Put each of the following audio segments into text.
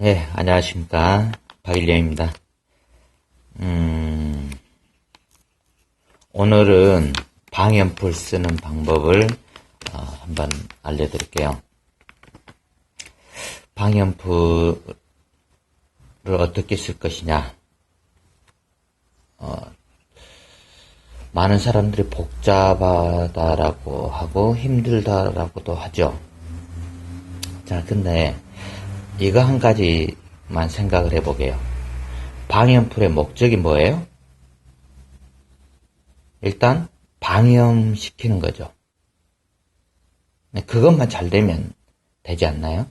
네, 안녕하십니까. 박일령입니다. 음, 오늘은 방염풀 쓰는 방법을 어, 한번 알려드릴게요. 방염풀을 어떻게 쓸 것이냐. 어, 많은 사람들이 복잡하다라고 하고 힘들다라고도 하죠. 자, 근데 이거 한 가지만 생각을 해보게요. 방염풀의 목적이 뭐예요? 일단 방염시키는 거죠. 네, 그것만 잘 되면 되지 않나요?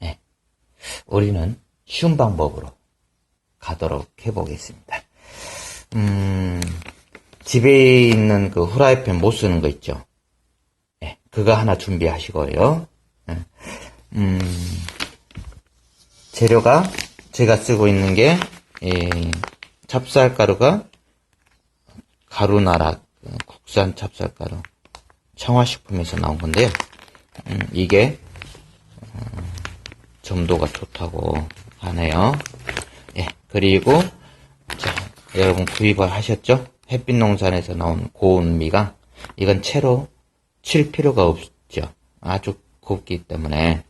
네. 우리는 쉬운 방법으로 가도록 해보겠습니다. 음, 집에 있는 그 후라이팬 못 쓰는 거 있죠? 네, 그거 하나 준비하시고요. 네. 음, 재료가 제가 쓰고 있는 게, 이, 찹쌀가루가 가루나라 그 국산 찹쌀가루 청화식품에서 나온 건데요. 음, 이게 어, 점도가 좋다고 하네요. 예, 그리고 자, 여러분 구입을 하셨죠? 햇빛농산에서 나온 고운 미가 이건 채로 칠 필요가 없죠. 아주 곱기 때문에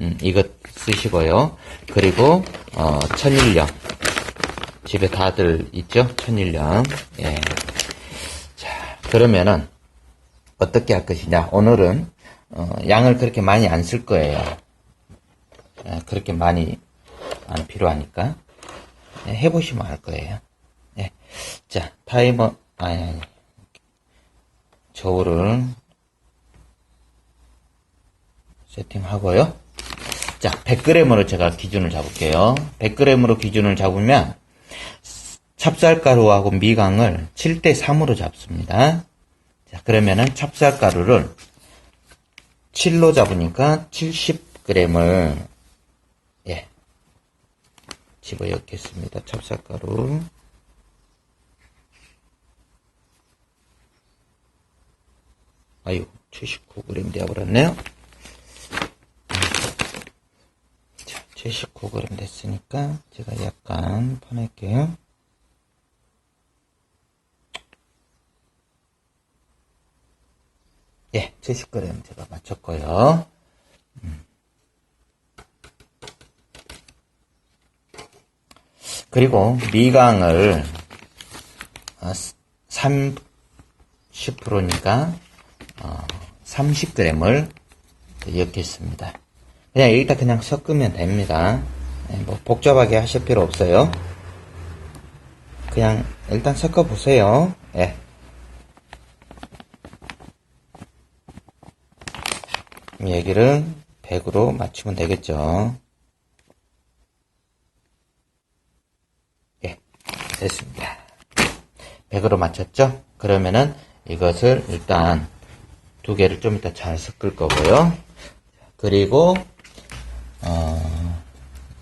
음, 이것 쓰시고요. 그리고 어, 천일염 집에 다들 있죠? 천일염. 예. 자, 그러면은 어떻게 할 것이냐? 오늘은 어, 양을 그렇게 많이 안 쓸 거예요. 예, 그렇게 많이 안 필요하니까 예, 해보시면 알 거예요. 예. 자, 타이머 아니, 아니. 저울을 세팅하고요. 자, 100g으로 제가 기준을 잡을게요. 100g으로 기준을 잡으면 찹쌀가루하고 미강을 7대 3으로 잡습니다. 자, 그러면은 찹쌀가루를 7로 잡으니까 70g을 예. 집어넣겠습니다. 찹쌀가루. 아유, 79g 되어버렸네요. 79g 됐으니까 제가 약간 퍼낼게요. 예, 70g 제가 맞췄고요. 음. 그리고 미강을 30%니까 30g을 넣겠습니다. 그냥 일단 그냥 섞으면 됩니다. 네, 뭐 복잡하게 하실 필요 없어요. 그냥 일단 섞어 보세요. 예. 얘기를 100으로 맞추면 되겠죠. 예, 됐습니다. 100으로 맞췄죠? 그러면은 이것을 일단 두 개를 좀 이따 잘 섞을 거고요. 그리고 어,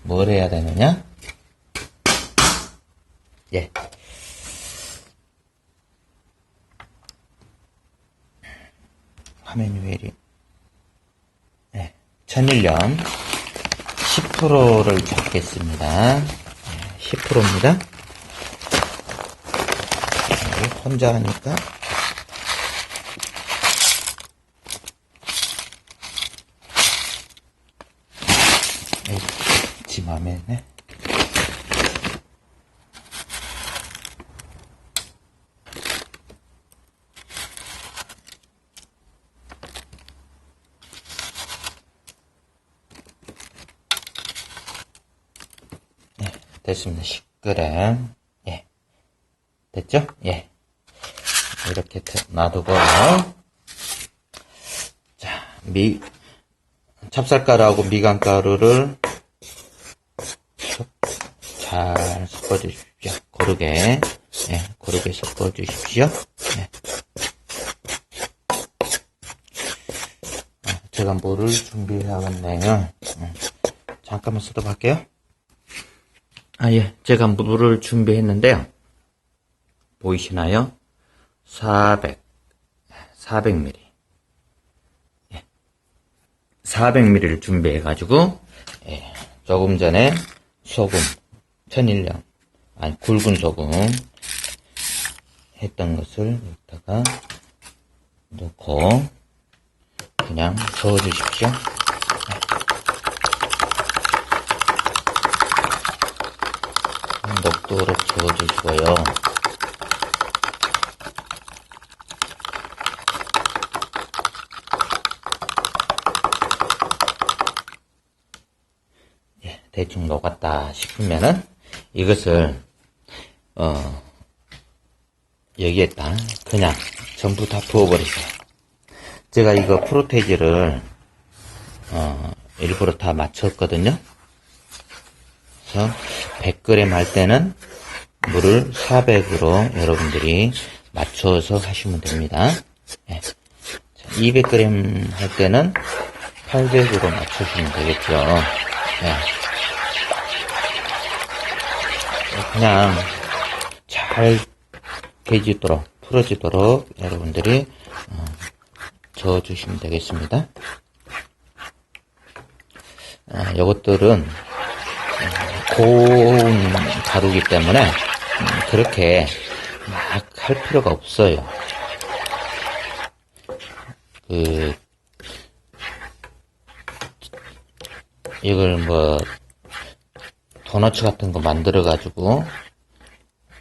뭘 해야 되느냐? 예. 화면이 왜 이리, 예. 천일염 10%를 잡겠습니다. 10%입니다. 혼자 하니까 지 맘에 네. 네, 됐습니다. 10g. 예. 됐죠? 예. 이렇게 놔두고, 자, 미, 찹쌀가루하고 미간가루를 잘 섞어주십시오. 고르게, 예, 고르게 섞어주십시오. 예. 아, 제가 물을 준비해야겠네요. 음, 잠깐만 써도볼게요 아, 예. 제가 물을 준비했는데요. 보이시나요? 400, 400ml. 예. 400ml를 준비해가지고, 예, 조금 전에 소금, 천일염, 아니, 굵은 소금 했던 것을 여기다가 넣고, 그냥 저어 주십시오. 녹도록 저어 주시고요. 예, 대충 녹았다 싶으면은 이것을 어 여기에다 그냥 전부 다 부어버리세요. 제가 이거 프로테이지를 어 일부러 다 맞췄거든요. 그래서 100g 할 때는 물을 400으로 여러분들이 맞춰서 하시면 됩니다. 예. 200g 할 때는 800으로 맞춰주면 되겠죠. 예. 그냥 잘 개지도록 풀어지도록 여러분들이 어, 저어주시면 되겠습니다. 어, 이것들은 어, 고운 가루기 때문에 음, 그렇게 막 할 필요가 없어요. 그 이걸 뭐 도너츠 같은 거 만들어 가지고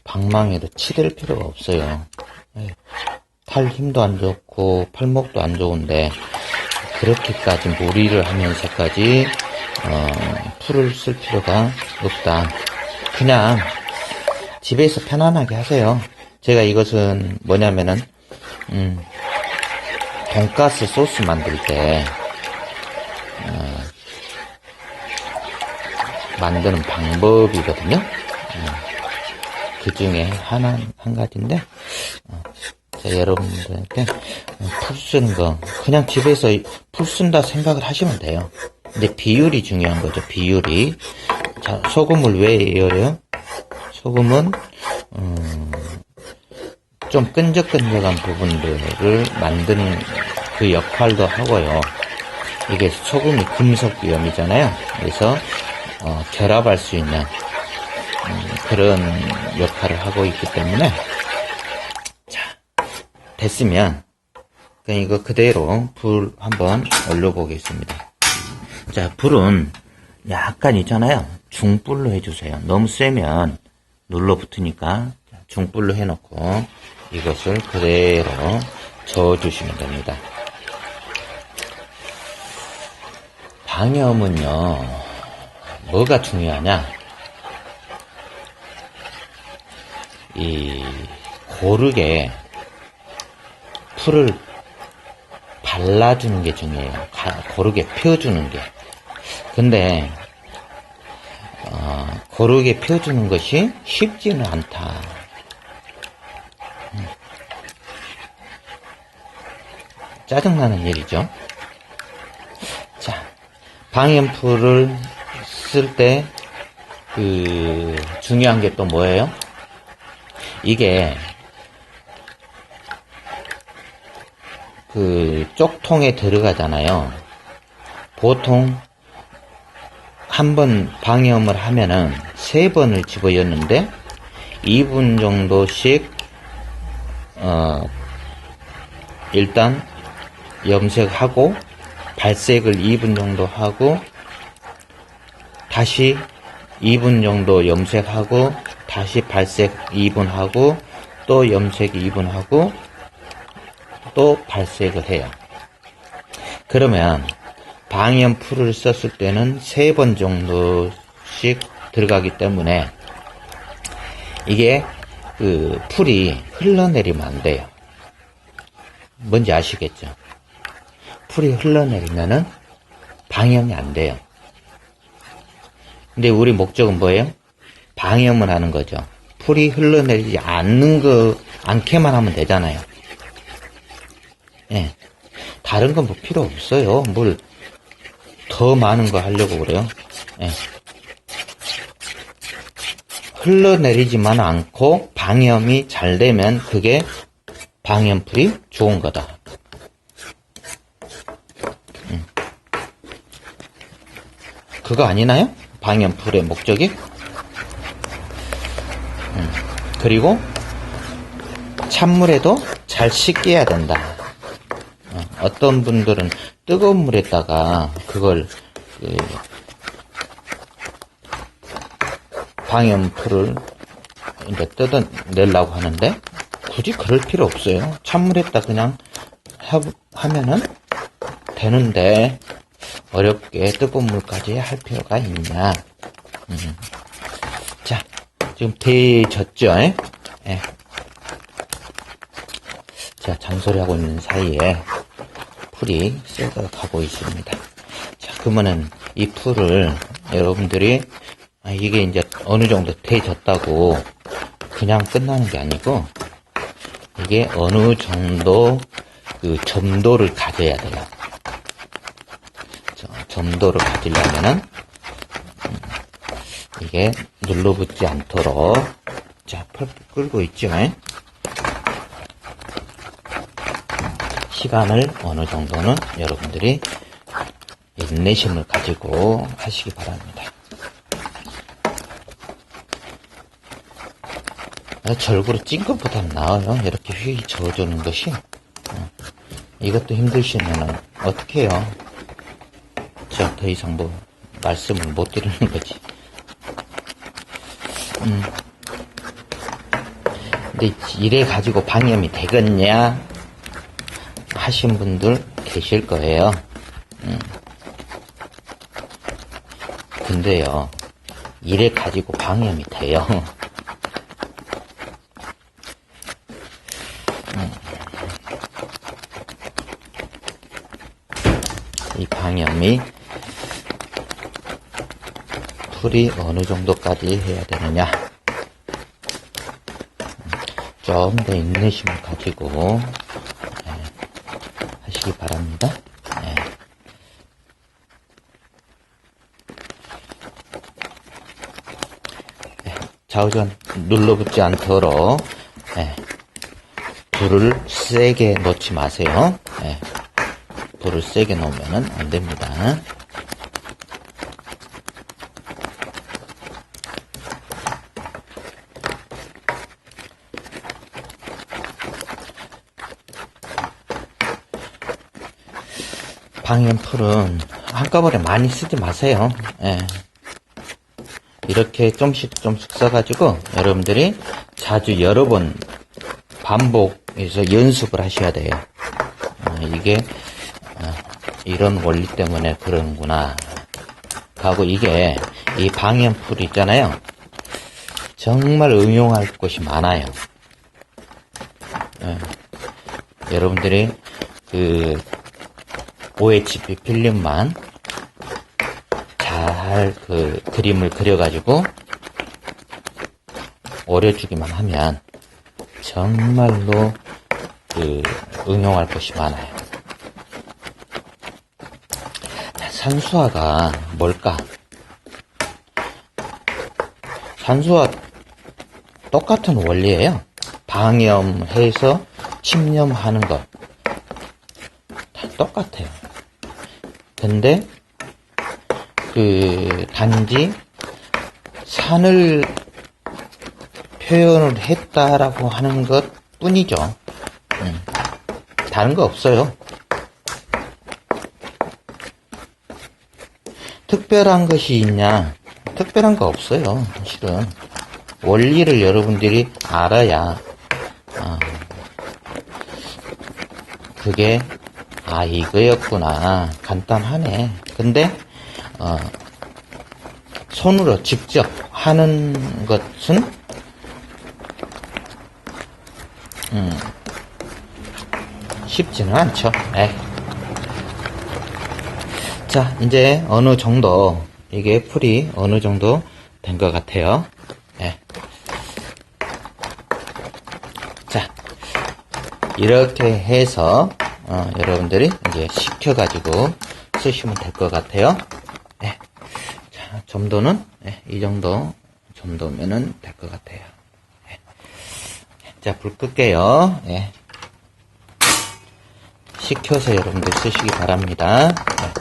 방망이로 치댈 필요가 없어요. 예. 팔 힘도 안 좋고 팔목도 안 좋은데 그렇게까지 무리를 하면서까지 어, 풀을 쓸 필요가 없다. 그냥 집에서 편안하게 하세요. 제가 이것은 뭐냐면은 음, 돈가스 소스 만들 때 어, 만드는 방법이거든요. 그 중에 하나 한 가지인데 어, 여러분들한테 어, 풀 쓰는 거 그냥 집에서 풀 쓴다 생각을 하시면 돼요. 근데 비율이 중요한 거죠. 비율이 자 소금을 왜 넣어요? 소금은 음, 좀 끈적끈적한 부분들을 만드는 그 역할도 하고요. 이게 소금이 금속 위험이잖아요. 그래서 어, 결합할 수 있는 음, 그런 역할을 하고 있기 때문에 자 됐으면 그냥 이거 그대로 불 한번 올려보겠습니다. 자 불은 약간 있잖아요. 중불로 해주세요. 너무 세면 눌러붙으니까 자, 중불로 해놓고 이것을 그대로 저어주시면 됩니다. 방염은요, 뭐가 중요하냐? 이, 고르게 풀을 발라주는 게 중요해요. 가- 고르게 펴주는 게. 근데, 어, 고르게 펴주는 것이 쉽지는 않다. 음. 짜증나는 일이죠. 자, 방염풀을 쓸 때, 그, 중요한 게 또 뭐예요? 이게, 그, 쪽통에 들어가잖아요. 보통, 한 번 방염을 하면은 세 번을 집어였는데, 2분 정도씩, 어, 일단, 염색하고, 발색을 2분 정도 하고, 다시 2분 정도 염색하고, 다시 발색 2분 하고, 또 염색 2분 하고, 또 발색을 해요. 그러면, 방염풀을 썼을 때는 세번 정도씩 들어가기 때문에, 이게, 그, 풀이 흘러내리면 안 돼요. 뭔지 아시겠죠? 풀이 흘러내리면은 방염이 안 돼요. 근데 우리 목적은 뭐예요? 방염을 하는 거죠. 풀이 흘러내리지 않는 거, 않게만 하면 되잖아요. 예. 다른 건 뭐 필요 없어요. 뭘 더 많은 거 하려고 그래요. 예. 흘러내리지만 않고 방염이 잘 되면 그게 방염풀이 좋은 거다. 그거 아니나요? 방염풀의 목적이? 음, 그리고 찬물에도 잘 씻겨야 된다. 어, 떤 분들은 뜨거운 물에다가 그걸 그 방염풀을 이제 뜯어내려고 하는데 굳이 그럴 필요 없어요. 찬물에다 그냥 하, 하면은 되는데 어렵게 뜨거운 물까지 할 필요가 있냐. 음. 자, 지금 데졌죠? 예. 자, 잔소리하고 있는 사이에 풀이 썩어 가고 있습니다. 자, 그러면은 이 풀을 여러분들이 아, 이게 이제 어느 정도 데졌다고 그냥 끝나는 게 아니고 이게 어느 정도 그 점도를 가져야 돼요. 저, 점도를 가지려면은 음, 이게 눌러붙지 않도록 자, 펄 끓고 있죠. 시간을 어느 정도는 여러분들이 인내심을 가지고 하시기 바랍니다. 아, 절구로 찐 것보단 나아요. 이렇게 휘 저어주는 것이. 어, 이것도 힘드시면은 어떻게 해요? 자, 더 이상 뭐 말씀을 못 드리는 거지. 음. 근데 이래 가지고 방염이 되겠냐? 하신 분들 계실 거예요. 음. 근데요, 이래 가지고 방염이 돼요. 음. 이 방염이 풀이 어느 정도까지 해야 되느냐? 좀 더 인내심을 가지고 하시기 바랍니다. 네. 네, 좌우전 눌러붙지 않도록 네, 불을 세게 놓지 마세요. 네, 불을 세게 놓으면 안 됩니다. 방염풀은 한꺼번에 많이 쓰지 마세요. 예. 이렇게 좀씩 좀씩 써가지고 여러분들이 자주 여러 번 반복해서 연습을 하셔야 돼요. 어, 이게 어, 이런 원리 때문에 그러는구나. 하고 이게 이 방염풀 있잖아요. 정말 응용할 곳이 많아요. 예. 여러분들이 그 OHP 필름만 잘 그 그림을 그려가지고 오려주기만 하면 정말로 그 응용할 것이 많아요. 산수화가 뭘까? 산수화 똑같은 원리예요. 방염해서 침염하는 것. 다 똑같아요. 근데 그 단지 산을 표현을 했다라고 하는 것 뿐이죠. 음, 다른 거 없어요. 특별한 것이 있냐? 특별한 거 없어요. 실은 원리를 여러분들이 알아야 아, 그게 아 이거였구나 간단하네. 근데 어, 손으로 직접 하는 것은 음, 쉽지는 않죠. 에. 자, 이제 어느 정도 이게 풀이 어느 정도 된 것 같아요. 예. 자, 이렇게 해서 어, 여러분들이 이제 식혀가지고 쓰시면 될 것 같아요. 네. 자, 점도는 네, 이 정도 점도면은 될 것 같아요. 네. 자, 불 끌게요. 네. 식혀서 여러분들 쓰시기 바랍니다. 네.